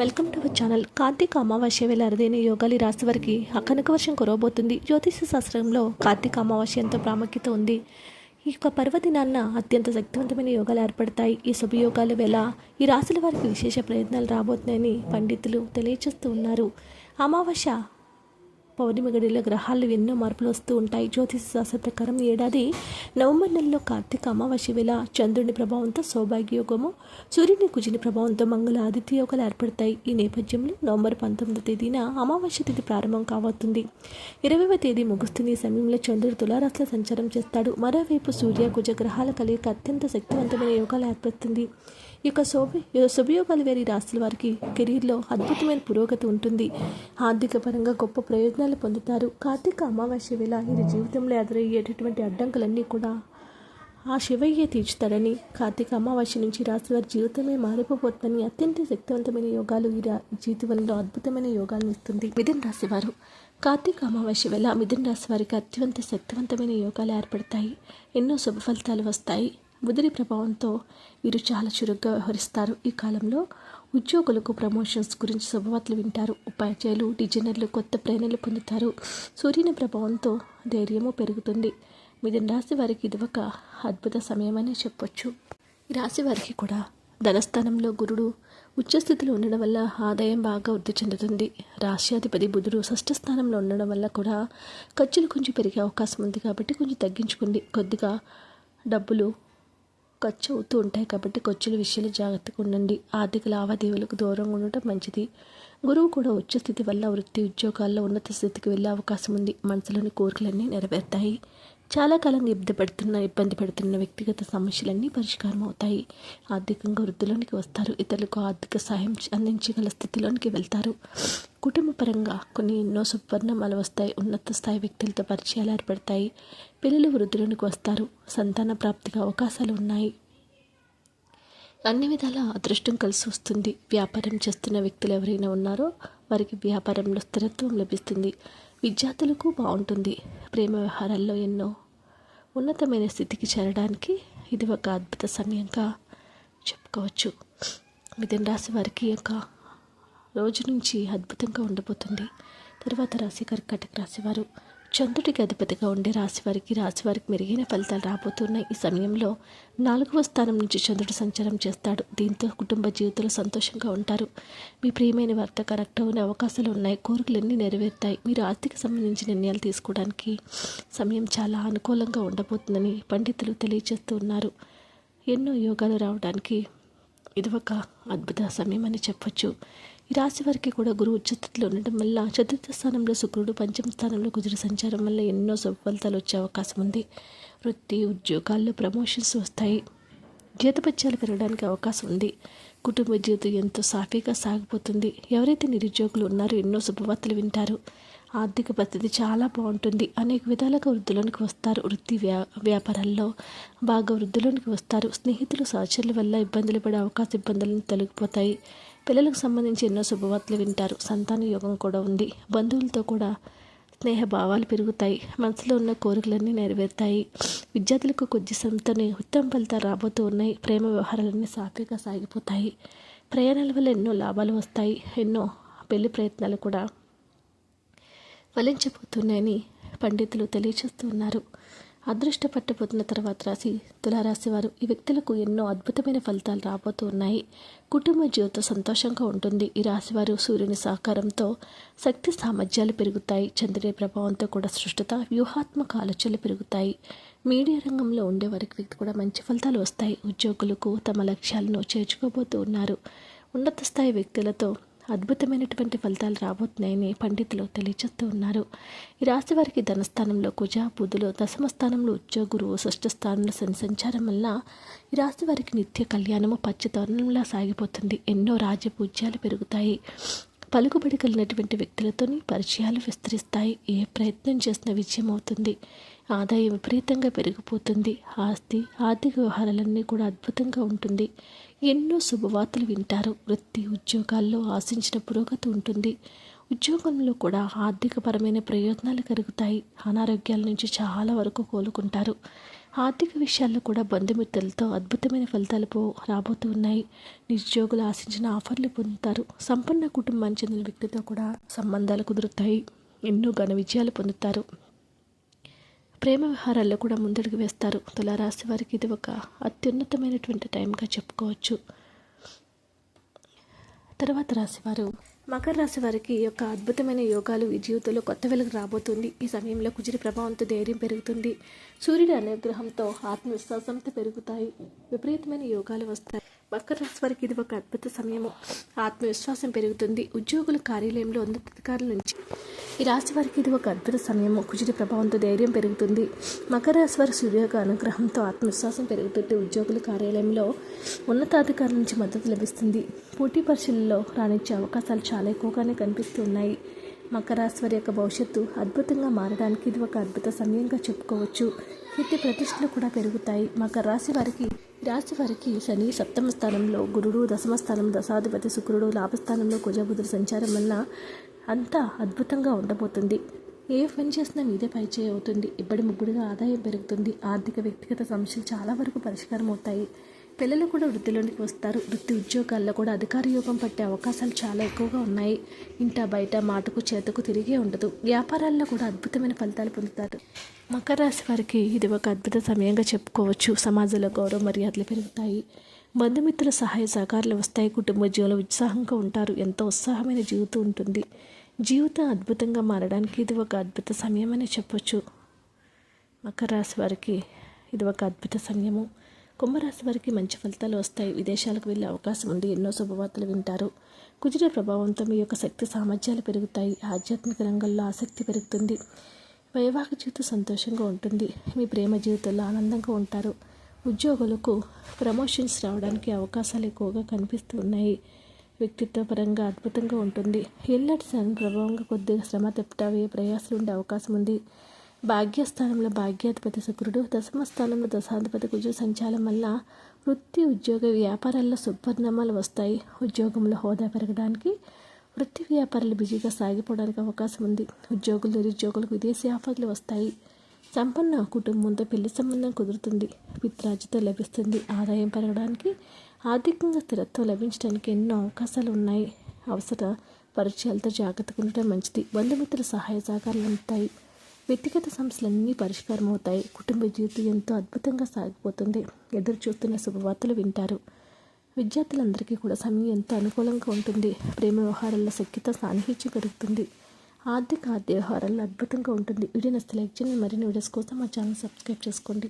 Welcome to our channel Karthika Amavasya వేళ అరుదైన యోగాలు ఈ రాశి వారికి అకనక వర్షం కురవబోతుంది. జ్యోతిష శాస్త్రంలో కార్తీక అమావాస్య ఎంతో ప్రాముఖ్యత ఉంది. ఈ యొక్క పర్వదినాన్న అత్యంత శక్తివంతమైన యోగాలు ఏర్పడతాయి. ఈ శుభయోగాల వేళ ఈ రాశుల వారికి విశేష ప్రయత్నాలు రాబోతున్నాయని పండితులు తెలియచేస్తూ ఉన్నారు. అమావాస్య పౌర్ణమి గడిలో గ్రహాలు ఎన్నో మార్పులు వస్తూ ఉంటాయి. జ్యోతిష శాస్త్ర ప్రకారం ఏడాది నవంబర్ నెలలో కార్తీక అమావాస్య వేళ చంద్రుని ప్రభావంతో సౌభాగ్య యోగము సూర్యుని కుజిని ప్రభావంతో మంగళ ఆదిత్య యోగాలు ఏర్పడతాయి. ఈ నేపథ్యంలో నవంబర్ పంతొమ్మిదో తేదీన అమావాస్య తేదీ ప్రారంభం కావస్తుంది ఇరవైవ తేదీ ముగుస్తుంది. ఈ సమయంలో చంద్రుడు తులారాశిలో సంచారం చేస్తాడు. మరోవైపు సూర్య కుజ గ్రహాల కలియక అత్యంత శక్తివంతమైన యోగాలు ఏర్పడుతుంది. ఈ యొక్క శుభయోగాలు వేరే రాశుల వారికి కెరీర్లో అద్భుతమైన పురోగతి ఉంటుంది. ఆర్థిక పరంగా గొప్ప ప్రయోజనాలు పొందుతారు. కార్తీక అమావాస్య వేళ ఇది జీవితంలో ఎదురయ్యేటటువంటి అడ్డంకులన్నీ కూడా ఆ శివయ్య తీర్చుతాడని కార్తీక అమావాస్య నుంచి రాశి వారి జీవితమే మారిపోతుందని అత్యంత శక్తివంతమైన యోగాలు ఈ జీవితంలో అద్భుతమైన యోగాలను ఇస్తుంది. మిథున రాశి వారు. కార్తీక అమావాస్య వేళ మిథున రాశి వారికి అత్యంత శక్తివంతమైన యోగాలు ఏర్పడతాయి. ఎన్నో శుభ ఫలితాలు వస్తాయి. బుధుడి ప్రభావంతో వీరు చాలా చురుగ్గా వ్యవహరిస్తారు. ఈ కాలంలో ఉద్యోగులకు ప్రమోషన్స్ గురించి శుభవార్తలు వింటారు. ఉపాధ్యాయులు డిజైనర్లు కొత్త ప్రేరణలు పొందుతారు. సూర్యుని ప్రభావంతో ధైర్యము పెరుగుతుంది. మిథున రాశి వారికి ఇది ఒక అద్భుత సమయమని చెప్పొచ్చు. ఈ రాశి వారికి కూడా ధనస్థానంలో గురుడు ఉచ్చస్థితిలో ఉండడం వల్ల ఆదాయం బాగా వృద్ధి చెందుతుంది. రాష్ట్రాధిపతి బుధుడు షష్ఠ స్థానంలో ఉండడం వల్ల కూడా ఖర్చులు కొంచెం పెరిగే అవకాశం ఉంది కాబట్టి కొంచెం తగ్గించుకుంది కొద్దిగా డబ్బులు ఖర్చు అవుతూ ఉంటాయి కాబట్టి ఖర్చుల విషయంలో జాగ్రత్తగా ఉండండి ఆర్థిక లావాదేవీలకు దూరంగా ఉండటం మంచిది. గురువు కూడా ఉచ్చ స్థితి వల్ల వృత్తి ఉద్యోగాల్లో ఉన్నత స్థితికి వెళ్ళే అవకాశం ఉంది మనసులోని కోరికలన్నీ నెరవేరుతాయి. చాలా కాలంగా ఇబ్బంది పెడుతున్న ఇబ్బంది పెడుతున్న వ్యక్తిగత సమస్యలన్నీ పరిష్కారం అవుతాయి. ఆర్థికంగా వృద్ధిలోనికి వస్తారు. ఇతరులకు ఆర్థిక సహాయం అందించగల స్థితిలోనికి వెళ్తారు. కుటుంబ పరంగా కొన్ని ఎన్నో సుపరిణామాలు వస్తాయి. ఉన్నత స్థాయి వ్యక్తులతో పరిచయాలు ఏర్పడతాయి. పిల్లలు వృద్ధిలోనికి వస్తారు. సంతాన ప్రాప్తిగా అవకాశాలు ఉన్నాయి. అన్ని విధాల అదృష్టం కలిసి వస్తుంది. వ్యాపారం చేస్తున్న వ్యక్తులు ఎవరైనా ఉన్నారో వారికి వ్యాపారంలో స్థిరత్వం లభిస్తుంది. విద్యార్థులకు బాగుంటుంది. ప్రేమ వ్యవహారాల్లో ఎన్నో ఉన్నతమైన స్థితికి చేరడానికి ఇది ఒక అద్భుత సమయంగా చెప్పుకోవచ్చు. మిథున రాశి వారికి యొక్క రోజు నుంచి అద్భుతంగా ఉండబోతుంది. తర్వాత రాశి కర్కాటక రాశివారు వారు చంద్రుడికి అధిపతిగా ఉండే రాశి వారికి రాశి వారికి మెరుగైన ఫలితాలు రాబోతున్నాయి. ఈ సమయంలో నాలుగవ స్థానం నుంచి చంద్రుడు సంచారం చేస్తాడు. దీంతో కుటుంబ జీవితంలో సంతోషంగా ఉంటారు. మీ ప్రియమైన వర్త కరెక్ట్ అనే అవకాశాలు ఉన్నాయి. కోరికలన్నీ నెరవేరుతాయి. మీరు ఆర్థిక సంబంధించిన నిర్ణయాలు తీసుకోవడానికి సమయం చాలా అనుకూలంగా ఉండబోతుందని పండితులు తెలియజేస్తూ ఉన్నారు. ఎన్నో యోగాలు రావడానికి ఇది ఒక అద్భుత సమయం అని చెప్పొచ్చు. ఈ రాశి వారికి కూడా గురువు చతుర్థిలో ఉండటం వల్ల చతుర్థ స్థానంలో శుక్రుడు పంచమ స్థానంలో కుజుడు సంచారం వల్ల ఎన్నో శుభ ఫలితాలు వచ్చే అవకాశం ఉంది. వృత్తి ఉద్యోగాల్లో ప్రమోషన్స్ వస్తాయి. జీతపత్యాలు పెరగడానికి అవకాశం ఉంది. కుటుంబ జీవితం ఎంతో సాఫీగా సాగిపోతుంది. ఎవరైతే నిరుద్యోగులు ఉన్నారో ఎన్నో శుభవార్తలు వింటారు. ఆర్థిక పరిస్థితి చాలా బాగుంటుంది. అనేక విధాలుగా వృద్ధిలోనికి వస్తారు. వృత్తి వ్యా వ్యాపారాల్లో బాగా వృద్ధిలోనికి వస్తారు. స్నేహితులు సహచరుల వల్ల ఇబ్బందులు పడే అవకాశ ఇబ్బందులను తొలగిపోతాయి. పిల్లలకు సంబంధించి ఎన్నో శుభవార్తలు వింటారు. సంతాన యోగం కూడా ఉంది. బంధువులతో కూడా స్నేహ భావాలు పెరుగుతాయి. మనసులో ఉన్న కోరికలన్నీ నెరవేరుతాయి. విద్యార్థులకు కొద్ది సంతని ఉత్తమ ఫలితాలు రాబోతూ ఉన్నాయి. ప్రేమ వ్యవహారాలన్నీ సాఫీగా సాగిపోతాయి. ప్రయాణాల వల్ల ఎన్నో లాభాలు వస్తాయి. ఎన్నో పెళ్ళి ప్రయత్నాలు కూడా ఫలించబోతున్నాయని పండితులు తెలియచేస్తున్నారు అదృష్ట పట్టబోతున్న తర్వాత రాశి తులారాశి వారు ఈ వ్యక్తులకు ఎన్నో అద్భుతమైన ఫలితాలు రాబోతూ ఉన్నాయి. కుటుంబ జీవితం సంతోషంగా ఉంటుంది. ఈ రాశివారు సూర్యుని సహకారంతో శక్తి సామర్థ్యాలు పెరుగుతాయి. చంద్రుని ప్రభావంతో కూడా సృష్టత వ్యూహాత్మక ఆలోచనలు పెరుగుతాయి. మీడియా రంగంలో ఉండే వారికి వ్యక్తి కూడా మంచి ఫలితాలు వస్తాయి. ఉద్యోగులకు తమ లక్ష్యాలను చేర్చుకోబోతూ ఉన్నారు. ఉన్నత స్థాయి వ్యక్తులతో అద్భుతమైనటువంటి ఫలితాలు రాబోతున్నాయని పండితులు తెలియజేస్తూ ఉన్నారు. ఈ రాశి వారికి ధనస్థానంలో కుజ బుధులు దశమ స్థానంలో షష్ఠ స్థానంలో శని సంచారం వల్ల ఈ రాశి వారికి నిత్య కళ్యాణము పచ్చతోరణంలా సాగిపోతుంది. ఎన్నో రాజపూజ్యాలు పెరుగుతాయి. పలుకుబడి కలిగినటువంటి వ్యక్తులతోని పరిచయాలు విస్తరిస్తాయి. ఏ ప్రయత్నం చేసిన విజయం అవుతుంది ఆదాయం విపరీతంగా పెరిగిపోతుంది. ఆస్తి ఆర్థిక వ్యవహారాలన్నీ కూడా అద్భుతంగా ఉంటుంది. ఎన్నో శుభవార్తలు వింటారు. వృత్తి ఉద్యోగాల్లో ఆశించిన పురోగతి ఉంటుంది. ఉద్యోగంలో కూడా ఆర్థికపరమైన ప్రయోజనాలు కలుగుతాయి. అనారోగ్యాల నుంచి చాలా వరకు కోలుకుంటారు. ఆర్థిక విషయాల్లో కూడా బంధుమిత్రులతో అద్భుతమైన ఫలితాలు పో రాబోతూ ఉన్నాయి. నిరుద్యోగులు ఆశించిన ఆఫర్లు పొందుతారు. సంపన్న కుటుంబానికి చెందిన వ్యక్తితో కూడా సంబంధాలు కుదురుతాయి. ఎన్నో ఘన విజయాలు పొందుతారు. ప్రేమ వ్యవహారాల్లో కూడా ముందడుగు వేస్తారు. తులారాశి వారికి ఇది ఒక అత్యున్నతమైనటువంటి టైంగా చెప్పుకోవచ్చు. తర్వాత రాశివారు మకర రాశి వారికి యొక్క అద్భుతమైన యోగాలు ఈ జీవితంలో కొత్త వెలుగు రాబోతుంది. ఈ సమయంలో కుజిరి ప్రభావంతో ధైర్యం పెరుగుతుంది. సూర్యుడి అనుగ్రహంతో ఆత్మవిశ్వాసంతో పెరుగుతాయి. విపరీతమైన యోగాలు వస్తాయి. మకర రాశి వారికి ఇది ఒక అద్భుత సమయము. ఆత్మవిశ్వాసం పెరుగుతుంది. ఉద్యోగుల కార్యాలయంలో ఉన్నతాధికారుల నుంచి ఈ రాశి వారికి ఇది ఒక అద్భుత సమయము. కుజుడి ప్రభావంతో ధైర్యం పెరుగుతుంది. మకర రాశి వారి సూర్య యొక్క అనుగ్రహంతో ఆత్మవిశ్వాసం పెరుగుతుంది ఉద్యోగుల కార్యాలయంలో ఉన్నతాధికారుల నుంచి మద్దతు లభిస్తుంది. పోటీ పరీక్షల్లో రాణించే అవకాశాలు చాలా ఎక్కువగానే కనిపిస్తున్నాయి. మకర రాశి వారి యొక్క భవిష్యత్తు అద్భుతంగా మారడానికి ఇది ఒక అద్భుత సమయంగా చెప్పుకోవచ్చు. కీర్తి ప్రతిష్టలు కూడా పెరుగుతాయి. మకర రాశి వారికి రాశి వారికి శని సప్తమ స్థానంలో గురుడు దశమ స్థానం దశాధిపతి శుక్రుడు లాభస్థానంలో కుజబుధుడు సంచారం వలన అంతా అద్భుతంగా ఉండబోతుంది. ఏ పని చేసినా మీదే పై చేయి అవుతుంది. ఇబ్బడి ముగ్గుడుగా ఆదాయం పెరుగుతుంది. ఆర్థిక వ్యక్తిగత సమస్యలు చాలా వరకు పరిష్కారం అవుతాయి. పిల్లలు కూడా వృత్తిలోనికి వస్తారు. వృత్తి ఉద్యోగాల్లో కూడా అధికార యోగం పట్టే అవకాశాలు చాలా ఎక్కువగా ఉన్నాయి. ఇంట బయట మాటకు చేతకు తిరిగే ఉండదు. వ్యాపారాల్లో కూడా అద్భుతమైన ఫలితాలు పొందుతారు. మకర రాశి వారికి ఇది ఒక అద్భుత సమయంగా చెప్పుకోవచ్చు. సమాజంలో గౌరవ మర్యాదలు పెరుగుతాయి. బంధుమిత్రుల సహాయ సహకారాలు వస్తాయి. కుటుంబ జీవంలో ఉత్సాహంగా ఉంటారు. ఎంతో ఉత్సాహమైన జీవితం ఉంటుంది. జీవితం అద్భుతంగా మారడానికి ఇది ఒక అద్భుత సమయమని చెప్పొచ్చు. మకర రాశి వారికి ఇది ఒక అద్భుత సమయము. కుంభరాశి వారికి మంచి ఫలితాలు వస్తాయి. విదేశాలకు వెళ్ళే అవకాశం ఉంది. ఎన్నో శుభవార్తలు వింటారు. కుజుల ప్రభావంతో మీ యొక్క శక్తి సామర్థ్యాలు పెరుగుతాయి. ఆధ్యాత్మిక రంగంలో ఆసక్తి పెరుగుతుంది. వైవాహిక జీవితం సంతోషంగా ఉంటుంది. మీ ప్రేమ జీవితంలో ఆనందంగా ఉంటారు. ఉద్యోగులకు ప్రమోషన్స్ రావడానికి అవకాశాలు ఎక్కువగా కనిపిస్తూ ఉన్నాయి వ్యక్తిత్వ పరంగా అద్భుతంగా ఉంటుంది. ఎల్లటి శని ప్రభావంగా కొద్దిగా శ్రమ తప్పిటావే ప్రయాసం ఉండే అవకాశం ఉంది. భాగ్యస్థానంలో భాగ్యాధిపతి శుక్రుడు దశమ స్థానంలో దశాధిపతి కుజు సంచాలం వల్ల వృత్తి ఉద్యోగ వ్యాపారాల్లో సుపరిణామాలు వస్తాయి. ఉద్యోగంలో హోదా పెరగడానికి వృత్తి వ్యాపారాలు బిజీగా సాగిపోవడానికి అవకాశం ఉంది. ఉద్యోగులు నిరుద్యోగులకు విదేశీ ఆఫర్లు వస్తాయి. సంపన్న కుటుంబంతో పెళ్ళి సంబంధం కుదురుతుంది. పిత్రాజితో లభిస్తుంది. ఆదాయం పెరగడానికి ఆర్థికంగా స్థిరత్వం లభించడానికి ఎన్నో అవకాశాలు ఉన్నాయి. అవసర పరిచయాలతో జాగ్రత్తగా ఉండటం మంచిది. బంధుమిత్రుల సహాయ సహకారాలు ఉంటాయి వ్యక్తిగత సమస్యలన్నీ పరిష్కారం అవుతాయి. కుటుంబ జీవితం ఎంతో అద్భుతంగా సాగిపోతుంది. ఎదురు చూస్తున్న శుభవార్తలు వింటారు. విద్యార్థులందరికీ కూడా సమయం ఎంతో అనుకూలంగా ఉంటుంది. ప్రేమ వ్యవహారాల్లో శక్తితో సాన్నిహిత్యం పెరుగుతుంది. ఆర్థిక ఆర్థిక వ్యవహారాల్లో అద్భుతంగా ఉంటుంది. వీడియో నచ్చితే లైక్ చేయండి. మరిన్ని వీడియోస్ కోసం మా ఛానల్ సబ్స్క్రైబ్ చేసుకోండి.